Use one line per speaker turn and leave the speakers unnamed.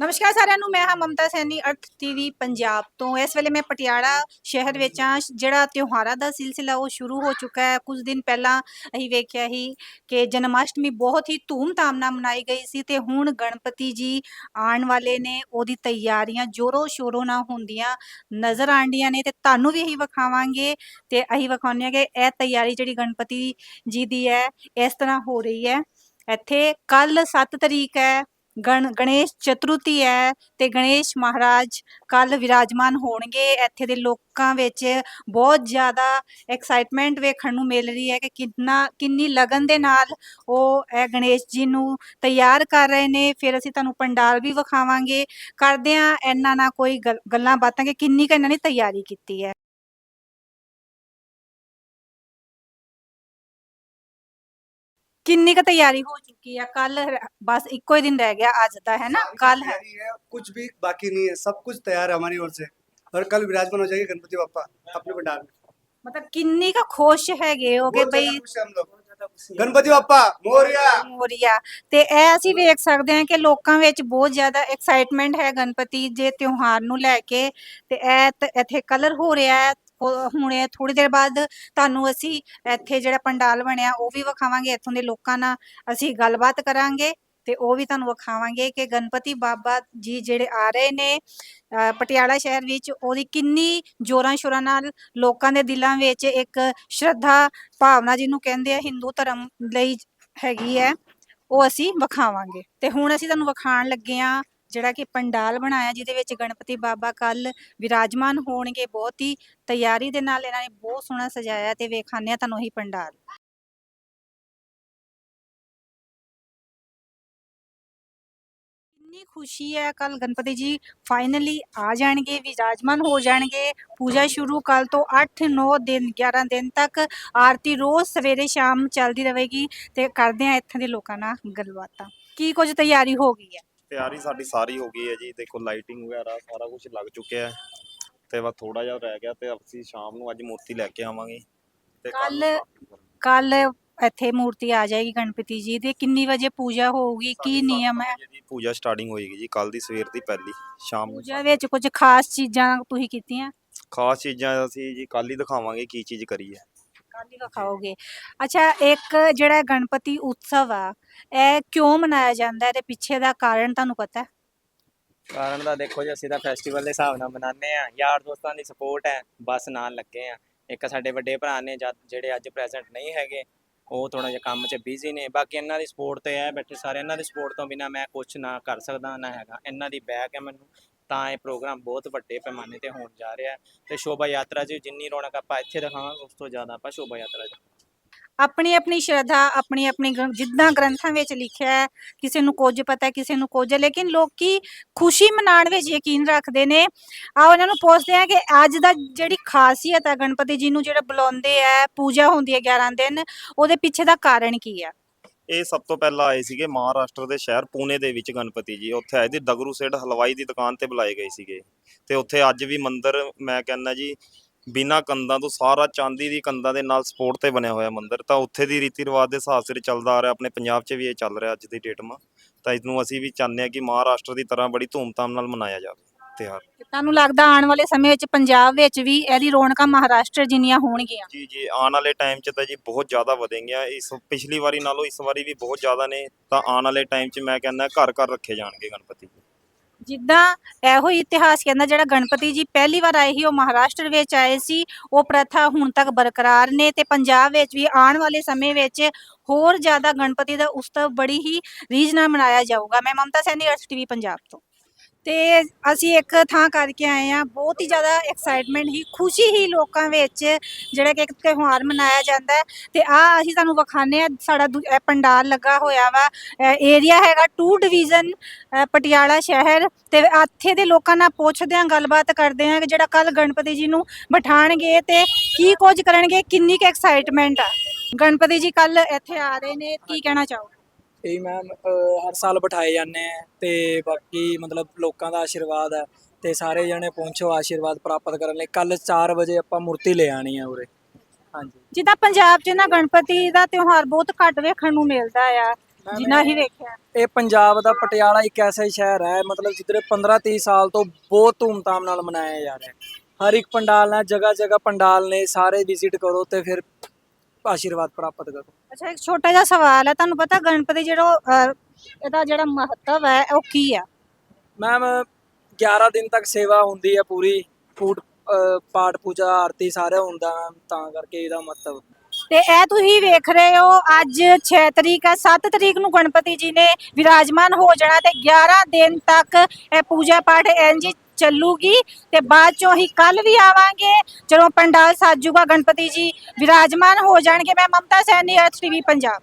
ਨਮਸਕਾਰ ਸਾਰਿਆਂ ਨੂੰ, ਮੈਂ ਹਾਂ ਮਮਤਾ ਸੈਣੀ, ਅਰਥ ਟੀਵੀ ਪੰਜਾਬ ਤੋਂ। ਇਸ ਵੇਲੇ ਮੈਂ ਪਟਿਆਲਾ ਸ਼ਹਿਰ ਵਿੱਚ ਹਾਂ ਜਿਹੜਾ ਤਿਉਹਾਰਾਂ ਦਾ ਸਿਲਸਿਲਾ ਉਹ ਸ਼ੁਰੂ ਹੋ ਚੁੱਕਾ ਹੈ। ਕੁਝ ਦਿਨ ਪਹਿਲਾਂ ਅਸੀਂ ਵੇਖਿਆ ਸੀ ਕਿ ਜਨਮਾਸ਼ਟਮੀ ਬਹੁਤ ਹੀ ਧੂਮ-ਧਾਮ ਨਾਲ ਮਨਾਈ ਗਈ ਸੀ ਤੇ ਹੁਣ ਗਣਪਤੀ ਜੀ ਆਉਣ ਵਾਲੇ ਨੇ, ਉਹਦੀ ਤਿਆਰੀਆਂ ਜ਼ੋਰੋ ਸ਼ੋਰੋ ਨਾਲ ਹੁੰਦੀਆਂ ਨਜ਼ਰ ਆਂਡੀਆਂ ਨੇ ਤੇ ਤੁਹਾਨੂੰ ਵੀ ਅਸੀਂ ਵਿਖਾਵਾਂਗੇ ਤੇ ਅਸੀਂ ਵਿਖਾਉਂਦੇ ਹਾਂ ਕਿ ਇਹ ਤਿਆਰੀ ਜਿਹੜੀ ਗਣਪਤੀ ਜੀ ਦੀ ਹੈ, ਇਸ ਤਰ੍ਹਾਂ ਹੋ ਰਹੀ ਹੈ। ਇੱਥੇ ਕੱਲ 7 ਤਰੀਕ ਹੈ ਗਣ, ਗਣੇਸ਼ ਚਤੁਰਥੀ ਹੈ ਤੇ ਗਣੇਸ਼ ਮਹਾਰਾਜ ਕੱਲ ਵਿਰਾਜਮਾਨ ਹੋਣਗੇ। ਇੱਥੇ ਦੇ ਲੋਕਾਂ ਵਿੱਚ ਬਹੁਤ ਜ਼ਿਆਦਾ ਐਕਸਾਈਟਮੈਂਟ ਵੇਖਣ ਨੂੰ ਮਿਲ ਰਹੀ ਹੈ ਕਿ ਕਿੰਨਾ, ਕਿੰਨੀ ਲਗਨ ਦੇ ਨਾਲ ਉਹ ਇਹ ਗਣੇਸ਼ ਜੀ ਨੂੰ ਤਿਆਰ ਕਰ ਰਹੇ ਨੇ। ਫਿਰ ਅਸੀਂ ਤੁਹਾਨੂੰ ਪੰਡਾਲ ਵੀ ਵਿਖਾਵਾਂਗੇ। ਕਰਦੇ ਆ ਇਹਨਾਂ ਨਾਲ ਕੋਈ ਗੱਲ- ਗੱਲਾਂ ਬਾਤਾਂ ਕਿ ਕਿੰਨੀ ਕੁ ਇਹਨਾਂ ਨੇ ਤਿਆਰੀ ਕੀਤੀ ਹੈ। ਕਿੰਨੀ ਕੁ ਤਿਆਰੀ ਹੋ ਚੁੱਕੀ ਆ ਕੱਲ ਬਸ ਇੱਕੋ ਹੀ ਦਿਨ ਰਹਿ ਗਿਆ ਅੱਜ ਦਾ ਹੈ ਨਾ
सारी
ਕੱਲ ਹੈ
तैयारी है कुछ भी बाकी नहीं है सब कुछ तैयार है हमारी ओर से और कल विराजमान हो जाएंगे गणपति बापा अपने पंडाल में
ਮਤਲਬ ਕਿੰਨੀ ਕੁ ਖੁਸ਼ ਹੈਗੇ ਹੋਗੇ
बहुत
ਬਈ
ज्यादा खुश हैं हम लोग गणपति बापा मोरिया
ਮੋਰੀਆ ਤੇ ਇਹ ਅਸੀਂ ਵੇਖ ਸਕਦੇ ਹਾਂ ਕਿ ਲੋਕਾਂ ਵਿੱਚ ਬਹੁਤ ਜ਼ਿਆਦਾ ਐਕਸਾਈਟਮੈਂਟ ਹੈ ਗਣਪਤੀ ਦੇ ਤਿਉਹਾਰ ਨੂੰ ਲੈ ਕੇ ਤੇ ਇਹ ਤ- ਇੱਥੇ ਕਲਰ ਹੋ ਰਿਹਾ ਹੈ ਉਹ ਹੁਣੇ ਥੋੜੀ ਦੇਰ ਬਾਅਦ ਤੁਹਾਨੂੰ ਅਸੀਂ ਇੱਥੇ ਜਿਹੜਾ ਪੰਡਾਲ ਬਣਿਆ ਉਹ ਵੀ ਵਿਖਾਵਾਂਗੇ ਇੱਥੋਂ ਦੇ ਲੋਕਾਂ ਨਾਲ ਅਸੀਂ ਗੱਲਬਾਤ ਕਰਾਂਗੇ ਤੇ ਉਹ ਵੀ ਤੁਹਾਨੂੰ ਵਿਖਾਵਾਂਗੇ ਕਿ ਗਣਪਤੀ ਬਾਬਾ ਜੀ ਜਿਹੜੇ ਆ ਰਹੇ ਨੇ ਅ, ਪਟਿਆਲਾ ਸ਼ਹਿਰ ਵਿੱਚ ਉਹਦੀ ਕਿੰਨੀ ਜੋਰਾਂ ਸ਼ੋਰਾਂ ਨਾਲ ਲੋਕਾਂ ਦੇ ਦਿਲਾਂ ਵਿੱਚ ਇੱਕ ਸ਼ਰਧਾ ਭਾਵਨਾ ਜਿਹਨੂੰ ਕਹਿੰਦੇ ਆ ਹਿੰਦੂ ਧਰਮ ਲਈ ਹੈਗੀ ਹੈ ਉਹ ਅਸੀਂ ਵਿਖਾਵਾਂਗੇ। ਤੇ ਹੁਣ ਅਸੀਂ ਤੁਹਾਨੂੰ ਵਿਖਾਣ ਲੱਗੇ ਆ ਜਿਹੜਾ ਕਿ ਪੰਡਾਲ ਬਣਾਇਆ, ਜਿਹਦੇ ਵਿੱਚ ਗਣਪਤੀ ਬਾਬਾ ਕੱਲ ਵਿਰਾਜਮਾਨ ਹੋਣਗੇ, ਬਹੁਤ ਹੀ ਤਿਆਰੀ ਦੇ ਨਾਲ ਇਹਨਾਂ ਨੇ ਬਹੁਤ ਸੋਹਣਾ ਸਜਾਇਆ ਤੇ ਵੇਖਾਨੇ ਆ ਤੁਹਾਨੂੰ ਇਹੀ ਪੰਡਾਲ। ਕਿੰਨੀ ਖੁਸ਼ੀ ਹੈ ਕੱਲ ਗਣਪਤੀ ਜੀ ਫਾਈਨਲੀ ਆ ਜਾਣਗੇ, ਵਿਰਾਜਮਾਨ ਹੋ ਜਾਣਗੇ। ਪੂਜਾ ਸ਼ੁਰੂ ਕੱਲ ਤੋਂ 8 9 ਦਿਨ 11 ਦਿਨ ਤੱਕ। ਆਰਤੀ ਰੋਜ਼ ਸਵੇਰੇ ਸ਼ਾਮ ਚੱਲਦੀ ਰਹੇਗੀ ਤੇ ਕਰਦੇ ਆ ਇੱਥੇ ਦੇ ਲੋਕਾਂ ਨਾਲ ਗੱਲਬਾਤਾਂ। ਕੀ ਕੁਝ ਤਿਆਰੀ ਹੋ ਗਈ ਹੈ?
ਤਿਆਰੀ ਸਾਡੀ ਸਾਰੀ ਹੋ ਗਈ ਹੈ ਜੀ। ਦੇਖੋ ਲਾਈਟਿੰਗ ਵਗੈਰਾ ਸਾਰਾ ਕੁਝ ਲੱਗ ਚੁੱਕਿਆ ਹੈ। ਤੇ ਬਸ ਥੋੜਾ ਜਿਹਾ ਰਹਿ ਗਿਆ ਤੇ ਅਸੀਂ ਸ਼ਾਮ ਨੂੰ ਅੱਜ ਮੂਰਤੀ ਲੈ ਕੇ ਆਵਾਂਗੇ। ਤੇ ਕਰਾਂਗੇ।
ਕੱਲ ਇੱਥੇ ਮੂਰਤੀ ਆ ਜਾਏਗੀ ਗਣਪਤੀ ਜੀ ਦੀ। ਕਿੰਨੀ ਵਜੇ ਪੂਜਾ ਹੋਊਗੀ? ਕੀ ਨਿਯਮ ਹੈ?
ਪੂਜਾ ਸਟਾਰਟਿੰਗ ਹੋਏਗੀ ਜੀ ਕੱਲ ਦੀ ਸਵੇਰ ਦੀ ਪਹਿਲੀ ਸ਼ਾਮ ਨੂੰ
ਪੂਜਾ ਵਿੱਚ ਕੁਝ ਖਾਸ ਚੀਜ਼ਾਂ ਤੁਸੀਂ ਕੀਤੀਆਂ?
ਖਾਸ ਚੀਜ਼ਾਂ ਅਸੀਂ ਜੀ ਕੱਲ ਹੀ ਦਿਖਾਵਾਂਗੇ ਕੀ ਚੀਜ਼ ਕਰੀ ਹੈ।
ਕੱਲ ਵਿਖਾਓਗੇ ਅੱਛਾ, ਇੱਕ ਜਿਹੜਾ ਗਣਪਤੀ ਉਤਸਵ ਆ, ਇਹ ਕਿਉਂ ਮਨਾਇਆ ਜਾਂਦਾ? ਹੈ ਤੇ ਪਿੱਛੇ ਦਾ ਕਾਰਨ ਤੁਹਾਨੂੰ ਪਤਾ? ਹੈ
ਕਾਰਨ ਤਾਂ ਦੇਖੋ ਜੀ, ਅਸੀਂ ਤਾਂ ਫੈਸਟੀਵਲ ਦੇ ਹਿਸਾਬ ਨਾਲ ਮਨਾਉਂਦੇ ਆ ਯਾਰ ਦੋਸਤਾਂ ਦੀ ਸਪੋਰਟ ਹੈ, ਬਸ ਨਾਲ ਲੱਗੇ ਆ ਇੱਕ ਸਾਡੇ ਵੱਡੇ ਭਰਾ ਨੇ ਜਦ- ਜਿਹੜੇ ਅੱਜ ਪ੍ਰੈਜ਼ੈਂਟ ਨਹੀਂ ਹੈਗੇ, ਉਹ ਥੋੜਾ ਜਿਹਾ ਕੰਮ 'ਚ ਬਿਜ਼ੀ ਨੇ। ਬਾਕੀ ਇਹਨਾਂ ਦੀ ਸਪੋਰਟ ਤੇ ਹੈ, ਬੈਠੇ ਸਾਰੇ ਇਹਨਾਂ ਦੀ ਸਪੋਰਟ ਤੋਂ ਬਿਨਾ ਮੈਂ ਕੁਝ ਨਾ ਕਰ ਸਕਦਾ, ਨਾ ਹੈਗਾ। ਇਹਨਾਂ ਦੀ ਬੈਕ ਹੈ ਮੈਨੂੰ। ਤਾਂ ਇਹ ਪ੍ਰੋਗਰਾਮ ਬਹੁਤ ਵੱਡੇ ਪੈਮਾਨੇ ਤੇ ਹੋਣ ਜਾ ਰਿਹਾ ਹੈ। ਤੇ ਸ਼ੋਭਾ ਯਾਤਰਾ 'ਚ ਜਿੰਨੀ ਰੌਣਕ ਆਪਾਂ ਇੱਥੇ ਦਿਖਾਵਾਂਗੇ ਉਸ ਤੋਂ ਜ਼ਿਆਦਾ ਆਪਾਂ ਸ਼ੋਭਾ ਯਾਤਰਾ 'ਚ
ਆਪਣੀ ਆਪਣੀ ਸ਼ਰਧਾ ਆਪਣੀ ਆਪਣੀ ਗ੍ਰੰ- ਜਿੱਦਾਂ ਗ੍ਰੰਥਾਂ ਵਿੱਚ ਲਿਖਿਆ ਹੈ ਕਿਸੇ ਨੂੰ ਕੁਝ ਪਤਾ ਹੈ, ਕਿਸੇ ਨੂੰ ਕੁਝ ਲੇਕਿਨ ਲੋਕੀ ਖੁਸ਼ੀ ਮਨਾਉਣ ਵਿੱਚ ਯਕੀਨ ਰੱਖਦੇ ਨੇ। ਆਓ ਇਹਨਾਂ ਨੂੰ ਪੁੱਛਦੇ ਆ ਕਿ ਅੱਜ ਦਾ ਜਿਹੜੀ ਖਾਸੀਅਤ ਹੈ ਗਣਪਤੀ ਜੀ ਨੂੰ ਜਿਹੜਾ ਬੁਲਾਉਂਦੇ ਆ ਪੂਜਾ ਹੁੰਦੀ ਹੈ 11 ਦਿਨ ਉਹਦੇ ਪਿੱਛੇ ਦਾ ਕਾਰਨ ਕੀ ਆ?
ਇਹ ਸਭ ਤੋਂ ਪਹਿਲਾਂ ਆਏ ਸੀਗੇ ਮਹਾਰਾਸ਼ਟਰ ਦੇ ਸ਼ਹਿਰ, ਪੂਨੇ ਦੇ ਵਿੱਚ ਗਣਪਤੀ ਜੀ। ਉੱਥੇ ਆਏ ਸੀ ਡਗਰੂ ਸੇਠ ਹਲਵਾਈ ਦੀ ਦੁਕਾਨ ਤੇ ਬੁਲਾਏ ਗਏ ਸੀਗੇ। ਤੇ ਉੱਥੇ ਅੱਜ ਵੀ ਮੰਦਿਰ, ਮੈਂ ਕਹਿੰਦਾ ਜੀ, ਬਿਨਾਂ ਕੰਧਾਂ ਤੋਂ ਸਾਰਾ ਚਾਂਦੀ ਦੀ ਕੰਧਾਂ ਦੇ ਨਾਲ ਸਪੋਰਟ ਤੇ ਬਣਿਆ ਹੋਇਆ ਮੰਦਿਰ। ਤਾਂ ਉੱਥੇ ਦੀ ਰੀਤੀ ਰਿਵਾਜ ਦੇ ਹਿਸਾਬ ਸਿਰ ਚੱਲਦਾ ਆ ਰਿਹਾ, ਆਪਣੇ ਪੰਜਾਬ 'ਚ ਵੀ ਇਹ ਚੱਲ ਰਿਹਾ ਅੱਜ ਦੀ ਡੇਟ 'ਮਾ ਤਾਂ ਇਸ ਨੂੰ ਅਸੀਂ ਵੀ ਚਾਹੁੰਦੇ ਹਾਂ ਕਿ ਮਹਾਰਾਸ਼ਟਰ ਦੀ ਤਰ੍ਹਾਂ ਬੜੀ ਧੂਮਧਾਮ ਨਾਲ ਮਨਾਇਆ ਜਾਵੇ। ਤਿਉਹਾਰ
ਤੇ ਤੁਹਾਨੂੰ ਲੱਗਦਾ ਆਉਣ ਵਾਲੇ ਸਮੇਂ ਵਿੱਚ ਪੰਜਾਬ ਵਿੱਚ ਵੀ ਇਹਦੀ ਰੌਣਕਾਂ ਮਹਾਰਾਸ਼ਟਰ ਜਿੰਨੀਆਂ ਹੋਣਗੀਆਂ?
ਜੀ ਜੀ ਆਉਣ ਵਾਲੇ ਟਾਈਮ 'ਚ ਤਾਂ ਜੀ ਬਹੁਤ ਜ਼ਿਆਦਾ ਵਧੇਗੀਆਂ। ਇਸ ਪਿਛਲੀ ਵਾਰੀ ਨਾਲੋਂ ਇਸ ਵਾਰੀ ਵੀ ਬਹੁਤ ਜ਼ਿਆਦਾ ਨੇ। ਤਾਂ ਆਉਣ ਵਾਲੇ ਟਾਈਮ 'ਚ ਮੈਂ ਕਹਿੰਦਾ ਘਰ ਘਰ ਰੱਖੇ ਜਾਣਗੇ ਗਣਪਤੀ
ਜਿੱਦਾਂ ਇਹੋ ਹੀ ਇਤਿਹਾਸ ਕਹਿੰਦਾ ਜਿਹੜਾ ਗਣਪਤੀ ਜੀ ਪਹਿਲੀ ਵਾਰ ਆਏ ਸੀ ਉਹ ਮਹਾਰਾਸ਼ਟਰ ਵਿੱਚ ਆਏ ਸੀ ਉਹ ਪ੍ਰਥਾ ਹੁਣ ਤੱਕ ਬਰਕਰਾਰ ਨੇ ਤੇ ਪੰਜਾਬ ਵਿੱਚ ਵੀ ਆਉਣ ਵਾਲੇ ਸਮੇਂ ਵਿੱਚ ਹੋਰ ਜ਼ਿਆਦਾ ਗਣਪਤੀ ਦਾ ਉਤਸਵ ਬੜੀ ਹੀ ਰੀਝ ਨਾਲ ਮਨਾਇਆ ਜਾਊਗਾ। ਮੈਂ ਮਮਤਾ ਸੈਣੀ ਅਰਥ ਟੀਵੀ ਪੰਜਾਬ ਤੋਂ। ਤੇ ਅਸੀਂ ਇੱਕ ਥਾਂ ਕਰਕੇ ਆਏ ਆ ਬਹੁਤ ਹੀ ਜ਼ਿਆਦਾ ਐਕਸਾਈਟਮੈਂਟ ਹੀ, ਖੁਸ਼ੀ ਹੀ ਲੋਕਾਂ ਵਿੱਚ, ਜਿਹੜਾ ਕਿ ਇੱਕ ਤਿਉਹਾਰ ਮਨਾਇਆ ਜਾਂਦਾ ਹੈ। ਤੇ ਆ ਅਸੀਂ ਤੁਹਾਨੂੰ ਵਿਖਾਣੇ ਆ ਸਾਡਾ ਦੂ- ਇਹ ਪੰਡਾਲ ਲੱਗਾ ਹੋਇਆ ਵਾ। ਏਰੀਆ ਹੈਗਾ 2 ਡਿਵੀਜ਼ਨ ਪਟਿਆਲਾ ਸ਼ਹਿਰ। ਤੇ ਇੱਥੇ ਦੇ ਲੋਕਾਂ ਨਾਲ ਪੁੱਛਦੇ ਆਂ ਗੱਲਬਾਤ ਕਰਦੇ ਆਂ ਕਿ ਜਿਹੜਾ ਕੱਲ ਗਣਪਤੀ ਜੀ ਨੂੰ ਬਿਠਾਣਗੇ ਤੇ ਕੀ ਕੁਝ ਕਰਨਗੇ, ਕਿੰਨੀ ਕੁ ਐਕਸਾਈਟਮੈਂਟ ਆ। ਗਣਪਤੀ ਜੀ ਕੱਲ ਇੱਥੇ ਆ ਰਹੇ ਨੇ, ਕੀ ਕਹਿਣਾ ਚਾਹੋਗੇ?
ਇਹ ਮੈਮ ਹਰ ਸਾਲ ਬਿਠਾਏ ਜਾਂਦੇ ਆ ਤੇ ਬਾਕੀ ਮਤਲਬ ਲੋਕਾਂ ਦਾ ਆਸ਼ੀਰਵਾਦ ਹੈ ਤੇ ਸਾਰੇ ਜਣੇ ਪਹੁੰਚੋ ਆਸ਼ੀਰਵਾਦ ਪ੍ਰਾਪਤ ਕਰਨ ਲਈ। ਕੱਲ 4 ਵਜੇ ਆਪਾਂ ਮੂਰਤੀ ਲੈ ਆਣੀ ਹੈ ਉਰੇ। ਹਾਂਜੀ।
ਜਿੱਦਾਂ ਪੰਜਾਬ 'ਚ ਨਾ ਗਣਪਤੀ ਦਾ ਤਿਉਹਾਰ ਬਹੁਤ ਘੱਟ ਵੇਖਣ ਨੂੰ ਮਿਲਦਾ ਆ ਜਿੰਨਾ ਹੀ ਵੇਖਿਆ।
ਇਹ ਪੰਜਾਬ ਦਾ ਪਟਿਆਲਾ ਇੱਕ ਐਸਾ ਸ਼ਹਿਰ ਹੈ ਮਤਲਬ ਜਿੱਧਰ 15 30 ਸਾਲ ਤੋਂ ਬਹੁਤ ਧੂਮਧਾਮ ਨਾਲ ਮਨਾਇਆ ਜਾ ਰਿਹਾ ਹੈ। ਹਰ ਇੱਕ ਪੰਡਾਲ ਨਾਲ ਜਗ੍ਹਾ ਜਗ੍ਹਾ ਪੰਡਾਲ ਨੇ ਸਾਰੇ ਵਿਜ਼ਿਟ ਕਰੋ ਤੇ ਫਿਰ ਆਸ਼ੀਰਵਾਦ ਪ੍ਰਾਪਤ ਕਰੋ।
ਅੱਛਾ ਇੱਕ ਛੋਟਾ ਜਿਹਾ ਸਵਾਲ ਹੈ ਤੁਹਾਨੂੰ ਪਤਾ ਗਣਪਤੀ ਜਿਹੜਾ ਅਹ, ਇਹਦਾ ਜਿਹੜਾ ਮਹੱਤਵ ਹੈ ਉਹ ਕੀ ਆ?
ਮੈਮ 11 ਦਿਨ ਤੱਕ ਸੇਵਾ ਹੁੰਦੀ ਹੈ ਪੂਰੀ ਫੂਡ ਅ, ਪਾਠ ਪੂਜਾ ਆਰਤੀ ਸਾਰੇ ਹੁੰਦਾ ਮੈਮ ਤਾਂ ਕਰਕੇ ਇਹਦਾ ਮਹੱਤਵ।
ਤੇ ਇਹ ਤੁਸੀਂ ਵੇਖ ਰਹੇ ਹੋ ਅੱਜ 6 ਤਰੀਕ ਹੈ 7 ਤਰੀਕ ਨੂੰ ਗਣਪਤੀ ਜੀ ਨੇ ਵਿਰਾਜਮਾਨ ਹੋ ਜਾਣਾ ਤੇ 11 ਦਿਨ ਤੱਕ ਇਹ ਪੂਜਾ ਪਾਠ ਇੰਜ ਹੀ ਚੱਲੂਗੀ ਤੇ ਬਾਅਦ ਚੋਂ ਹੀ ਕੱਲ ਵੀ ਆਵਾਂਗੇ। ਜਦੋਂ ਪੰਡਾਲ ਸਾਜੂਗਾ, ਗਣਪਤੀ ਜੀ ਵਿਰਾਜਮਾਨ ਹੋ ਜਾਣਗੇ। ਮੈਂ ਮਮਤਾ ਸੈਣੀ ਅਰਥ ਟੀਵੀ ਪੰਜਾਬ।